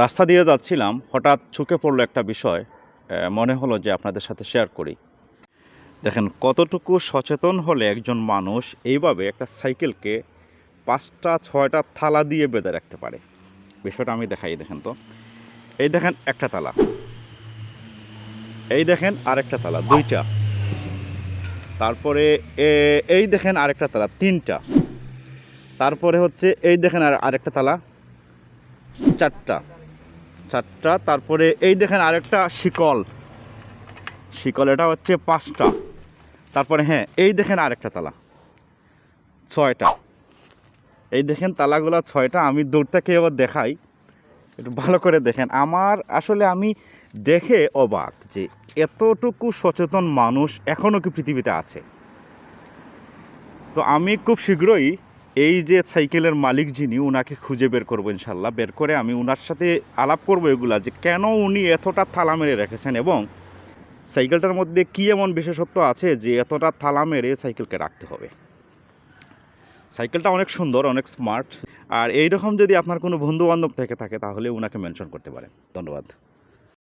রাস্তা দিয়ে যাচ্ছিলাম, হঠাৎ চোখে পড়ল একটা বিষয় মনে হলো যে আপনাদের সাথে শেয়ার করি। দেখেন, কতটুকু সচেতন হলে একজন মানুষ এইভাবে একটা সাইকেলকে পাঁচটা, ছয়টা থালা দিয়ে বেঁধে রাখতে পারে? বিষয়টা আমি দেখাই, দেখেন তো। এই দেখেন একটা তালা এই দেখেন আরেকটা তালা দুইটা। তারপরে এই দেখেন আরেকটা তালা তিনটা। তারপরে হচ্ছে এই দেখেন আর আরেকটা তালা চারটা। চারটা, তারপরে এই দেখেন আরেকটা শিকল। শিকল, এটা হচ্ছে পাঁচটা। তারপরে হ্যাঁ এই দেখেন আরেকটা তালা। ছয়টা। এই দেখেন তালাগুলো ছয়টা, আমি দৌড়টাকে এবার দেখাই। একটু ভালো করে দেখেন। আমার আসলে আমি দেখে অবাক যে এতটুকু সচেতন মানুষ এখনও কি পৃথিবীতে আছে। তো আমি খুব শীঘ্রই এই যে সাইকেলের মালিক যিনি ওনাকে খুঁজে বের করব ইনশাল্লাহ, বের করে আমি ওনার সাথে আলাপ করব এগুলা, যে কেন উনি এতটা থালা মেরে রেখেছেন এবং সাইকেলটার মধ্যে কী এমন বিশেষত্ব আছে যে এতটা থালা মেরে সাইকেলকে রাখতে হবে? সাইকেলটা অনেক সুন্দর, অনেক স্মার্ট, আর এই রকম যদি আপনার কোনো বন্ধু বান্ধব থেকে থাকে, তাহলে ওনাকে মেনশন করতে পারেন। ধন্যবাদ।